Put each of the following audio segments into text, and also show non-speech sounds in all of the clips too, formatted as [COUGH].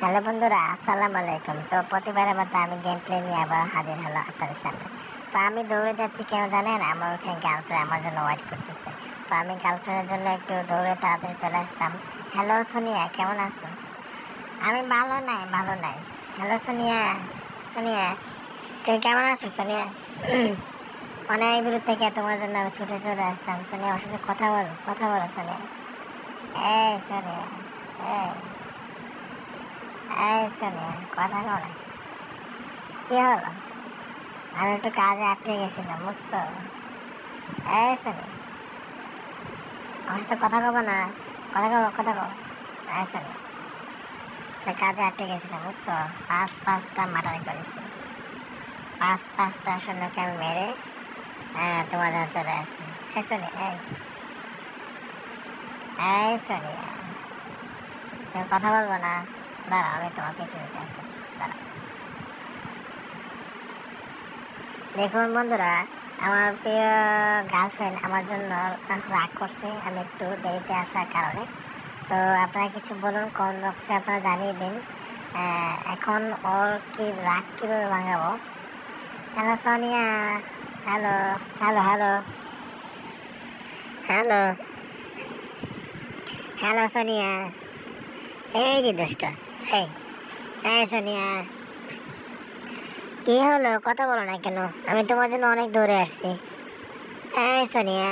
Hello বন্ধুরা, আসসালামু আলাইকুম। তো প্রতিবারের মতো আমি গেম প্লে নিয়ে আবার হাজির হলো আপনাদের সামনে। তো আমি দৌড়ে যাচ্ছি কেন জানেন? আমার ওখানে গার্লফ্রেন্ড আমার জন্য ওয়েট করতেছে। তো আমি গার্লফ্রেন্ডের জন্য একটু দৌড়ে তাড়াতাড়ি চলে আসলাম। হ্যালো সোনিয়া, কেমন আছো? আমি ভালো নাই ভালো নাই। হ্যালো সোনিয়া সোনিয়া, তুমি কেমন আছো সোনিয়া? [CLEARS THROAT] অনেক দূর থেকে তোমার জন্য আমি ছুটে চলে আসলাম। সোনিয়া, আমার সাথে কথা বলো কথা বলো সোনিয়া। এই সোনিয়া, এই। এই সোনিয়া কথা কও না কি হলো আমি একটু কাজে আটকে গেছিলাম বুঝছ এই সোনিয়া আমার সাথে কথা কব না কথা কব কথা কব এই সোনিয়া কাজে আটকে গেছিলাম বুঝছ পাঁচ পাঁচটা মার্ডার করেছি পাঁচ পাঁচটা সৈন্যকে আমি মেরে তোমার চলে আসছি এই সোনিয়া এই এই সোনিয়া তুমি কথা বলব না। দাঁড়াও, আমি তোমার পিছু নিতে আসতেছি দাঁড়াও। দেখুন বন্ধুরা, আমার প্রিয় গার্লফ্রেন্ড আমার জন্য রাগ করছে আমি একটু দেরিতে আসার কারণে। তো আপনারা কিছু বলুন কমেন্ট বক্সে আপনারা জানিয়ে দিন। এখন ওর কি রাগ কীভাবে ভাঙাবো? Hello Sonia hello hello hello hello hello Sonia এই যে দুষ্ট। এই এই সোনিয়া। কি হলো? কথা বলো না কেন? আমি তোমার জন্য অনেক দূরে আসছি। এই সোনিয়া।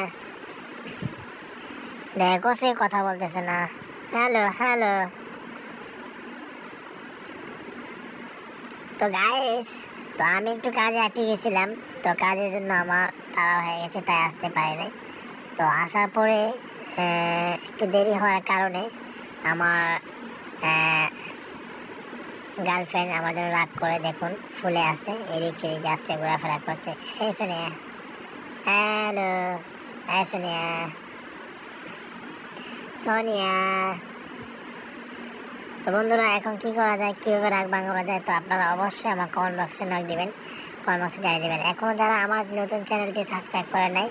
দেখো সে কথা বলতেছে না। Hello hello. তো গাইস তো আমি একটু কাজে আটকে গেছিলাম। তো কাজের জন্য আমার তাড়া হয়ে গেছে, তাই আসতে পারি নাই। তো আসার পরে একটু দেরি হওয়ার কারণে আমার গার্লফ্রেন্ড আমাদের রাগ করে, দেখুন, ফুলে আছে, এদিক সেদিক যাচ্ছে, ঘোরাফেরা করছে। সোনিয়া। হ্যালো এই সোনিয়া। সোনিয়া। তো বন্ধুরা, এখন কি করা যায়, কীভাবে রাগ ভাঙানো যায়, তো আপনারা অবশ্যই আমার কমেন্ট বক্সে নক দেবেন কমেন্ট বক্সে জানিয়ে দেবেন। এখনও যারা আমার নতুন চ্যানেলটি সাবস্ক্রাইব করে নাই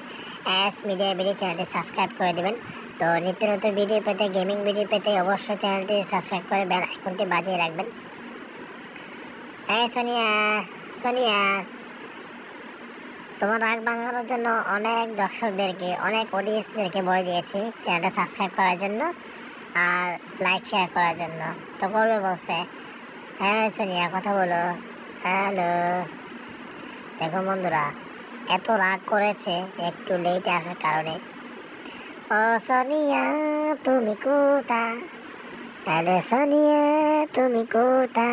এস মিডিয়া ভিডিও চ্যানেলটি সাবস্ক্রাইব করে দেবেন। তো নিত্য নতুন ভিডিও পেতে গেমিং ভিডিও পেতে, অবশ্যই চ্যানেলটি সাবস্ক্রাইব করে বেল আইকনটি বাজিয়ে রাখবেন। হ্যাঁ সোনিয়া সোনিয়া। তোমার রাগ ভাঙানোর জন্য অনেক দর্শকদেরকে, অনেক অডিয়েন্সদেরকে বলে দিয়েছি চ্যানেলটা সাবস্ক্রাইব করার জন্য আর লাইক শেয়ার করার জন্য। তো করবে বলছে হ্যাঁ সোনিয়া, কথা বলো। হ্যালো। দেখো বন্ধুরা, এত রাগ করেছে, একটু লেটে আসার কারণে। ও সোনিয়া, তুমি কোথা হ্যালো সোনিয়া, তুমি কোথা